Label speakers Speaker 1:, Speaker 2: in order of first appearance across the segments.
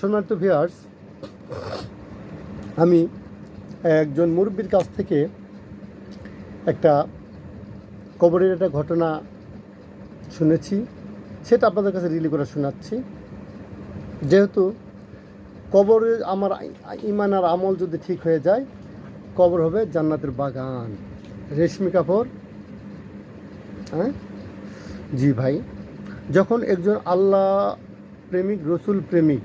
Speaker 1: সম্মানিত ভিউয়ার্স আমি একজন মুরব্বীর কাছ থেকে একটা কবরের একটা ঘটনা শুনেছি, সেটা আপনাদের কাছে রিলি করে শোনাচ্ছি। যেহেতু কবরে আমার ইমান আর আমল যদি ঠিক হয়ে যায়, কবর হবে জান্নাতের বাগান। রেশমি কাপড় হ্যাঁ? জি ভাই, যখন একজন আল্লাহ প্রেমিক, রসুল প্রেমিক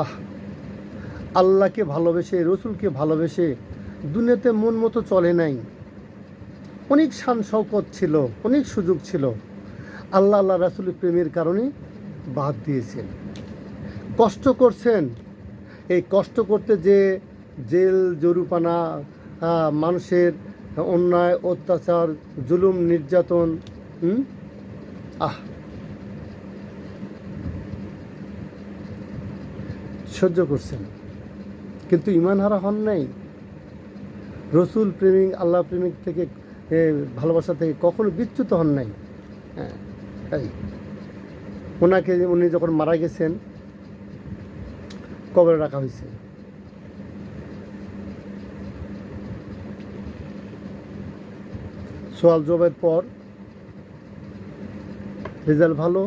Speaker 1: আহ, আল্লাহকে ভালোবেসে, রসুলকে ভালোবেসে দুনিয়াতে মন মতো চলে নাই। অনেক শান শওকত ছিল, অনেক সুযোগ ছিল। আল্লাহ আল্লাহ রাসুলের প্রেমের কারণে বাদ দিয়েছেন। কষ্ট করছেন। এই কষ্ট করতে যে জেল জরুপানা মানুষের অন্যায়, অত্যাচার, জুলুম, নির্যাতন আহ সহ্য করছেন। কিন্তু ইমান হারা হন নাই। রসুল প্রেমিক, আল্লাহ প্রেমিক থেকে ভালোবাসা থেকে কখনো বিচ্যুত হন নাই। হ্যাঁ এই ওনাকে উনি যখন মারা গেছেন, কবরে রাখা হয়েছে। সোয়াল জবের পর রেজাল্ট ভালো।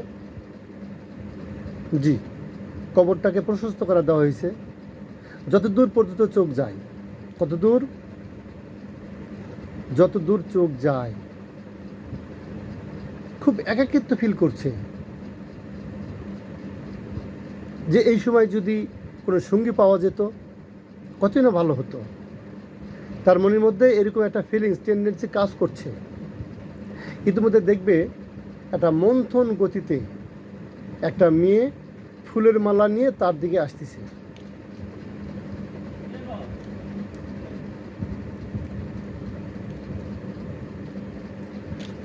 Speaker 1: জি। কবরটাকে প্রশস্ত করা দেওয়া হয়েছে। যত দূর পর্যন্ত চোখ যায় কত দূর যত দূর চোখ যায়, খুব একাকিত্ব ফিল করছে যে এই সময় যদি কোনো সঙ্গী পাওয়া যেত, কতই না ভালো হতো। তার মনের মধ্যে এরকম একটা ফিলিংস টেন্ডেন্সি কাজ করছে। ইতিমধ্যে দেখবে একটা মন্থন গতিতে একটা মেয়ে ফুলের মালা নিয়ে তার দিকে আসতেছে।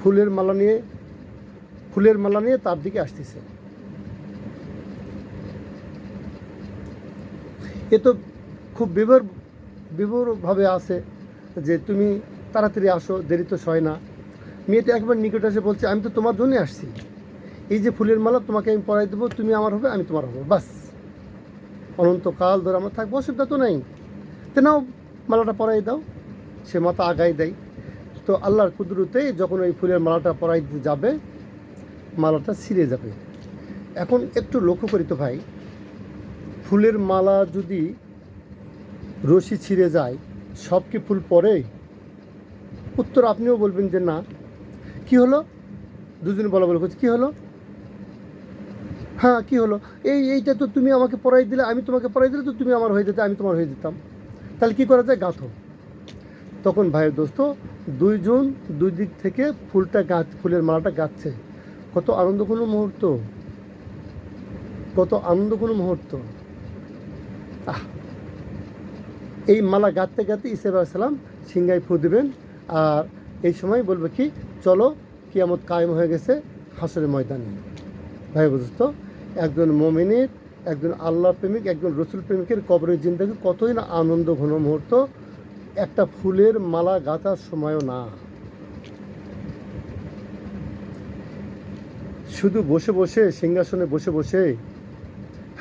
Speaker 1: ফুলের মালা নিয়ে, ফুলের মালা নিয়ে তার দিকে আসতেছে। এ তো খুব বিভোর, বিভোরভাবে আছে যে তুমি তাড়াতাড়ি আসো, দেরি তো সয় না। মেয়েটা একবার নিকট এসে বলছে, আমি তো তোমার জন্যই আসছি। এই যে ফুলের মালা তোমাকে আমি পরাই দেবো, তুমি আমার হবে, আমি তোমার হব, বাস। অনন্তকাল ধরে আমার থাকব, অসুবিধা তো নাই। তো নাও, মালাটা পরাই দাও, সে মাথা আগাই দেয়। তো আল্লাহর কুদরতে যখন ওই ফুলের মালাটা পরাই যাবে, মালাটা ছিঁড়ে যাবে। এখন একটু লক্ষ্য করি তো ভাই, ফুলের মালা যদি রশি ছিঁড়ে যায়, সব কি ফুল পরে? উত্তর আপনিও বলবেন যে না। কি হলো? দুজনে বলা বলা করছে, কী হলো? হ্যাঁ কি হলো? এই, এইটা তো তুমি আমাকে পড়াই দিলে, আমি তোমাকে পড়াই দিলে তো তুমি আমার হয়ে যেতে, আমি তোমার হয়ে যেতাম। তাহলে কী করা যায়? গাঁথো। তখন ভাইয়ের দোস্ত দুইজন দুই দিক থেকে ফুলটা গাছ ফুলের মালাটা গাচ্ছে কত আনন্দ কোনো মুহূর্ত। কত আনন্দ কোনো মুহূর্ত। এই মালা গাঁথতে গাঁথতে ইসেফ সালাম সিংগায় ফু দেবেন। আর এই সময় বলবে কি, চলো, কিয়ামত কায়েম হয়ে গেছে হাসরের ময়দানে। ভাই বুঝতো একজন মমিনের, একজন আল্লাহ প্রেমিক, একজন রসুল প্রেমিকের কবরের জিন্দাগি, কতই না আনন্দ ঘন মুহূর্ত, একটা ফুলের মালা গাঁথার সময়ও না। শুধু বসে বসে, সিংহাসনে বসে বসে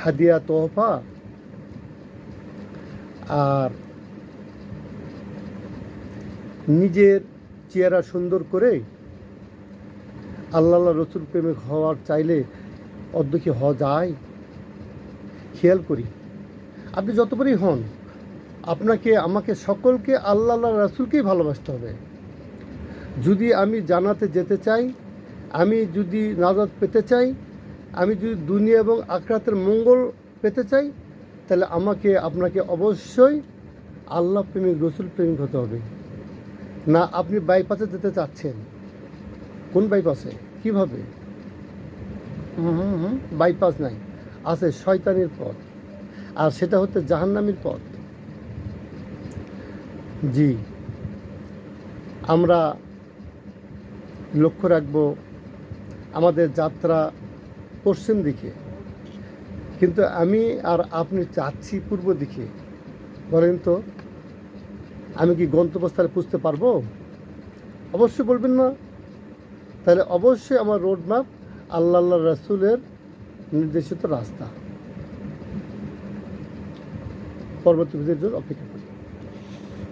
Speaker 1: হাদিয়া তোহফা আর নিজের চেহারা সুন্দর করে আল্লাহ রসুল প্রেমিক হওয়ার চাইলে অধ্যক্ষী হওয়া যায়, খেয়াল করি। আপনি যতবারই হন, আপনাকে, আমাকে সকলকে আল্লাহ আল্লাহ রাসুলকেই ভালোবাসতে হবে। যদি আমি জানাতে যেতে চাই, আমি যদি নাজাদ পেতে চাই, আমি যদি দুনিয়া এবং আখরাতের মঙ্গল পেতে চাই, তাহলে আমাকে, আপনাকে অবশ্যই আল্লাহ প্রেমিক, রসুল প্রেমিক হতে হবে। না, আপনি বাইপাসে যেতে চাচ্ছেন। কোন বাইপাসে কীভাবে? বাইপাস নাই। আছে শয়তানের পথ। আর সেটা হচ্ছে জাহান্নামীর পথ। জি। আমরা লক্ষ্য রাখব আমাদের যাত্রা পশ্চিম দিকে। কিন্তু আমি আর আপনি চাচ্ছি পূর্ব দিকে। বলেন তো, আমি কি গন্তব্যস্থলে পুষতে পারব? অবশ্যই বলবেন না। তাহলে অবশ্যই আমার রোড ম্যাপ আল্লাহ আল্লাহ রাসুলের নির্দেশিত রাস্তা। পরবর্তী জন্য অপেক্ষা